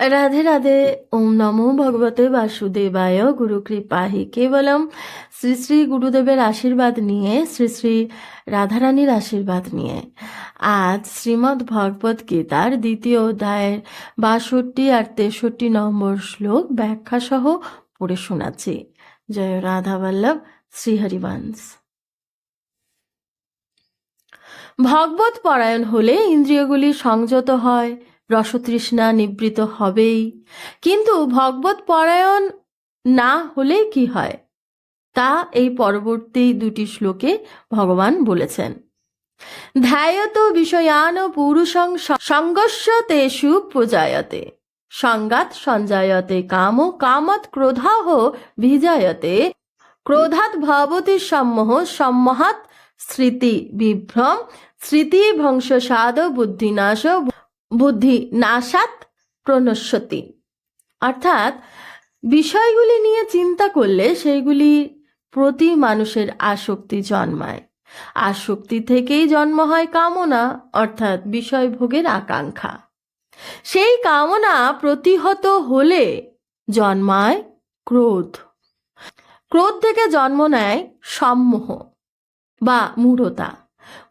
রাধে রাধে ওম নমো ভগবতে বাসুদেবায় গুরু কৃপাহি কেবলম শ্রী শ্রী গুরুদেবের আশীর্বাদ নিয়ে, শ্রী শ্রী রাধারানীর আশীর্বাদ নিয়ে। আজ শ্রীমদ্ ভগবত গীতার দ্বিতীয় অধ্যায়ের বাষট্টি আর তেষট্টি নম্বর শ্লোক ব্যাখ্যা সহ পড়ে শোনাচ্ছি। জয় রাধা বল্লভ শ্রীহরিবংশ ভগবত পরায়ণ হলে ইন্দ্রিয়গুলি সংযত হয়। রসতৃষ্ণা নিবৃত হবেই। কিন্তু ভগবত পরায়ণ না হলে কি হয়? তা এই পরবর্তী দুটি শ্লোকে ভগবান বলেছেন। ধ্যায়ত বিষয়ান পুরুষং সঙ্গস্য তেষু প্রজায়তে সংগাত সঞ্জায়তে কাম কামত ক্রোধাহ ভিজায়তে। ক্রোধাত ভবতি সম্মোহ সম্মহাত স্মৃতি বিভ্রম স্মৃতি ভংসসাদ বুদ্ধিনাশ বুদ্ধি নাশাত প্রণশ্যতি অর্থাৎ বিষয়গুলি নিয়ে চিন্তা করলে সেইগুলি প্রতি মানুষের আসক্তি জন্মায়। আসক্তি থেকেই জন্ম হয় কামনা, অর্থাৎ বিষয় ভোগের আকাঙ্ক্ষা। সেই কামনা প্রতিহত হলে জন্মায় ক্রোধ। ক্রোধ থেকে জন্ম নেয় সম্মোহ বা মূঢ়তা।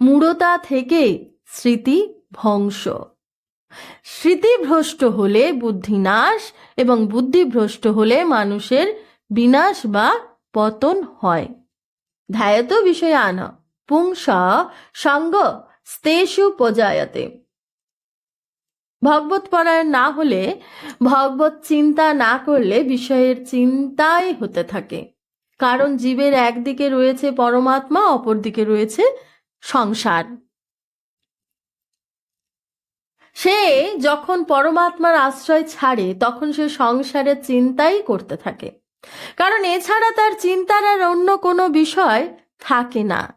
মূঢ়তা থেকেই স্মৃতি ধ্বংস স্মৃতিভ্রষ্ট হলে বুদ্ধিনাশ এবং বুদ্ধিভ্রষ্ট হলে মানুষের বিনাশ বা পতন হয়। ধ্যায়ত বিষয়ান পুংস সঙ্গ স্তেষু পজায়তে। ভগবত পরায়ণ না হলে ভগবত চিন্তা না করলে বিষয়ের চিন্তাই হতে থাকে। কারণ জীবের একদিকে রয়েছে পরমাত্মা, অপরদিকে রয়েছে সংসার। সে যখন পরমাত্মার আশ্রয় ছাড়ে, তখন সে সংসারের চিন্তাই করতে থাকে। কারণ এছাড়া তার চিন্তার আর অন্য কোনো বিষয় থাকে না।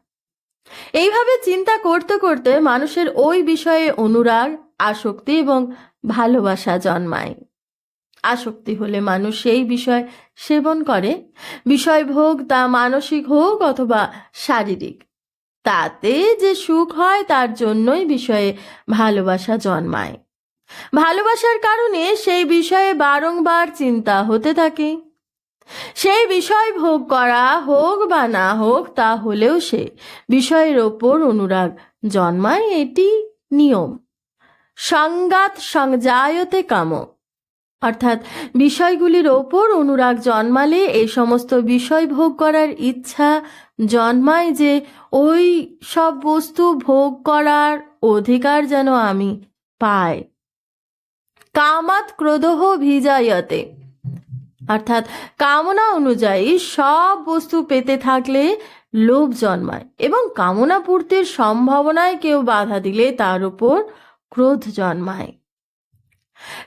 এইভাবে চিন্তা করতে করতে মানুষের ওই বিষয়ে অনুরাগ, আসক্তি এবং ভালোবাসা জন্মায়। আসক্তি হলে মানুষ সেই বিষয় সেবন করে। বিষয় ভোগ তা মানসিক হোক অথবা শারীরিক। তাতে যে সুখ হয় তার জন্যই বিষয়ে ভালোবাসা জন্মায়। ভালোবাসার কারণে সেই বিষয়ে বারংবার চিন্তা হতে থাকে। সেই বিষয় ভোগ করা হোক বা না হোক, তা হলেও সে বিষয়ের ওপর অনুরাগ জন্মায়, এটি নিয়ম। সংঘাত সংজায়তে কাম অর্থাৎ বিষয়গুলির ওপর অনুরাগ জন্মালে এই সমস্ত বিষয় ভোগ করার ইচ্ছা জন্মায় যে ওই সব বস্তু ভোগ করার অধিকার যেন আমি পাই। কামাত ক্রোধহ ভিজায়তে। অর্থাৎ কামনা অনুযায়ী সব বস্তু পেতে থাকলে লোভ জন্মায় এবং কামনা পূর্তির সম্ভাবনায় কেউ বাধা দিলে তার উপর ক্রোধ জন্মায়।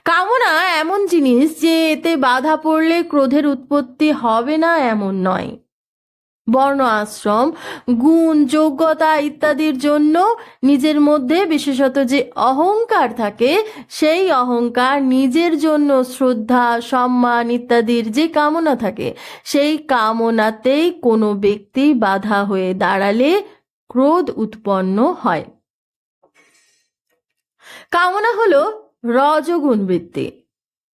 কামনা এমন জিনিস যে এতে বাধা পড়লে ক্রোধের উৎপত্তি হবে না এমন নয়। বর্ণ আশ্রম, গুণ, যোগ্যতা ইত্যাদির জন্য নিজের মধ্যে বিশেষত যে অহংকার থাকে, সেই অহংকার নিজের জন্য শ্রদ্ধা, সম্মান ইত্যাদির যে কামনা থাকে, সেই কামনাতেই কোনো ব্যক্তি বাধা হয়ে দাঁড়ালে ক্রোধ উৎপন্ন হয়। কামনা হলো রজগুণ বৃত্তি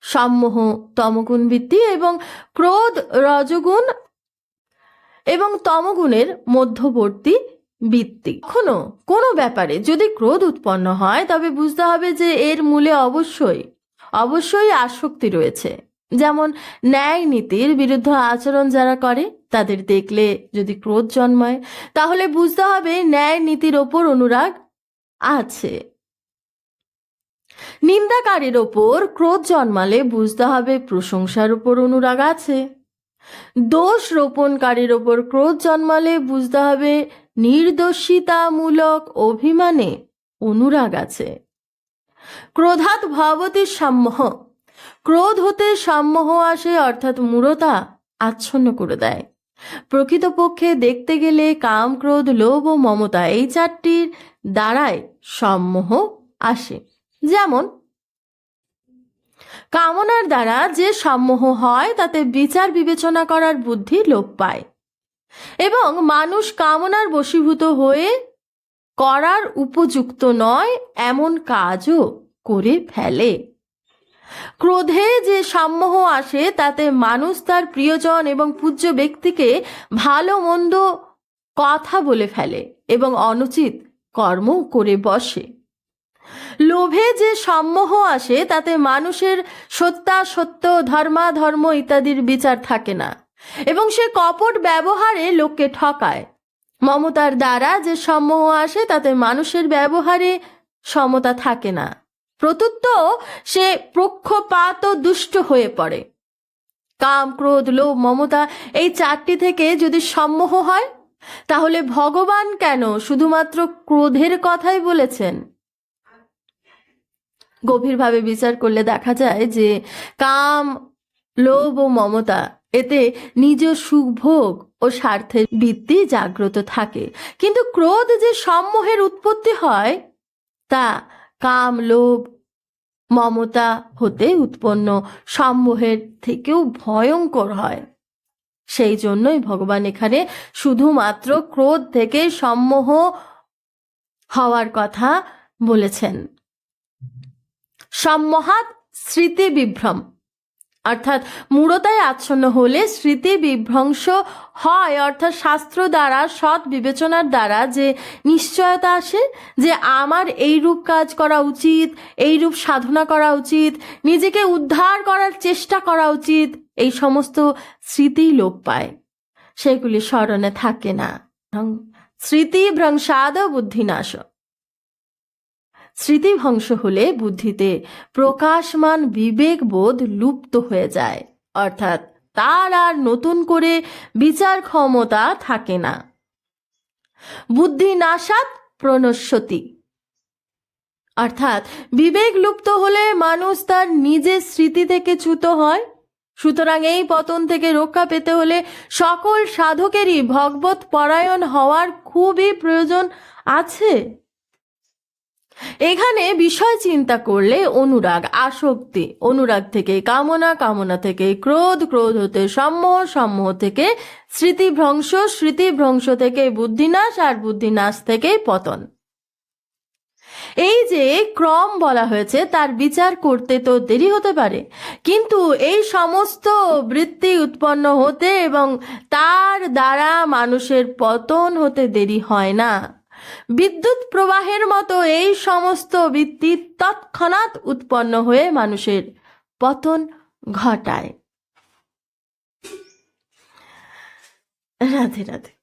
সম্মোহ তমগুণ বৃত্তি এবং ক্রোধ, রজগুণ এবং তমগুণের মধ্যবর্তী বৃত্তি। কখনো কোনো ব্যাপারে যদি ক্রোধ উৎপন্ন হয়, তবে বুঝতে হবে যে এর মূলে অবশ্যই অবশ্যই আসক্তি রয়েছে। যেমন ন্যায় নীতির বিরুদ্ধ আচরণ যারা করে, তাদের দেখলে যদি ক্রোধ জন্মায়, তাহলে বুঝতে হবে ন্যায় নীতির ওপর অনুরাগ আছে। নিন্দাকারীর ওপর ক্রোধ জন্মালে বুঝতে হবে প্রশংসার উপর অনুরাগ আছে। দোষ রোপণকারীর ওপর ক্রোধ জন্মালে বুঝতে হবে নির্দোষিতামূলক অভিমানে অনুরাগ আছে। ক্রোধাত ভবতী সম্মোহ ক্রোধ হতে সম্মোহ আসে অর্থাৎ মূঢ়তা আচ্ছন্ন করে দেয়। প্রকৃতপক্ষে দেখতে গেলে কাম, ক্রোধ, লোভ ও মমতা এই চারটির দ্বারাই সম্মোহ আসে। যেমন, কামনার দ্বারা যে সম্মোহ হয়, তাতে বিচার বিবেচনা করার বুদ্ধি লোপ পায়। এবং মানুষ কামনার বশীভূত হয়ে করার উপযুক্ত নয়, এমন কাজও করে ফেলে। ক্রোধে যে সম্মোহ আসে, তাতে মানুষ তার প্রিয়জন এবং পূজ্য ব্যক্তিকে ভালো মন্দ কথা বলে ফেলে এবং অনুচিত কর্ম করে বসে। লোভে যে সম্মোহ আসে, তাতে মানুষের সত্যাসত্য ধর্মাধর্ম ইত্যাদির বিচার থাকে না। এবং সে কপট ব্যবহারে লোককে ঠকায়। মমতার দ্বারা যে সম্মোহ আসে, তাতে মানুষের ব্যবহারে সমতা থাকে না। প্রত্যুত সে প্রক্ষপাত দুষ্ট হয়ে পড়ে। কাম, ক্রোধ, লোভ, মমতা এই চারটি থেকে যদি সম্মোহ হয়, তাহলে ভগবান কেন শুধুমাত্র ক্রোধের কথাই বলেছেন? গভীরভাবে বিচার করলে দেখা যায় যে কাম, লোভ ও মমতা এতে নিজ সুখভোগ ও স্বার্থের বৃত্তি জাগ্রত থাকে। কিন্তু ক্রোধ যে সম্মোহের উৎপত্তি হয়, তা কাম, লোভ, মমতা হতে উৎপন্ন সম্মোহের থেকেও ভয়ঙ্কর হয়। সেই জন্যই ভগবান এখানে শুধুমাত্র ক্রোধ থেকে সম্মোহ হওয়ার কথা বলেছেন। সম্মোহাত স্মৃতি বিভ্রম। অর্থাৎ মূঢ়তায় আচ্ছন্ন হলে স্মৃতি বিভ্রংশ হয়, অর্থাৎ শাস্ত্র দ্বারা, সৎ বিবেচনার দ্বারা যে নিশ্চয়তা আসে, যে আমার এই রূপ কাজ করা উচিত এই রূপ সাধনা করা উচিত, নিজেকে উদ্ধার করার চেষ্টা করা উচিত, এই সমস্ত স্মৃতি লোপ পায়। সেগুলি স্মরণে থাকে না। স্মৃতি ভ্রংসাদ বুদ্ধিনাশ স্মৃতিভংশ হলে বুদ্ধিতে প্রকাশমান বিবেকবোধ লুপ্ত হয়ে যায়। অর্থাৎ তার আর নতুন করে বিচার ক্ষমতা থাকে না। বুদ্ধি নাশাত প্রণস্যতি অর্থাৎ বিবেক লুপ্ত হলে মানুষ তার নিজের স্মৃতি থেকে চ্যুত হয়। সুতরাং এই পতন থেকে রক্ষা পেতে হলে সকল সাধকেরই ভগবত পরায়ণ হওয়ার খুবই প্রয়োজন আছে। এখানে বিষয় চিন্তা করলে অনুরাগ আসক্তি। অনুরাগ থেকে কামনা কামনা থেকে ক্রোধ ক্রোধ হতে সম্মোহ সম্মোহ থেকে স্মৃতিভ্রংশ স্মৃতিভ্রংশ থেকে বুদ্ধিনাশ আর বুদ্ধিনাশ থেকে পতন। এই যে ক্রম বলা হয়েছে, তার বিচার করতে তো দেরি হতে পারে। কিন্তু এই সমস্ত বৃত্তি উৎপন্ন হতে এবং তার দ্বারা মানুষের পতন হতে দেরি হয় না। বিদ্যুৎ প্রবাহের মতো এই সমস্ত বৃত্তি তৎক্ষণাৎ উৎপন্ন হয়ে মানুষের পতন ঘটায়। রাধে রাধে।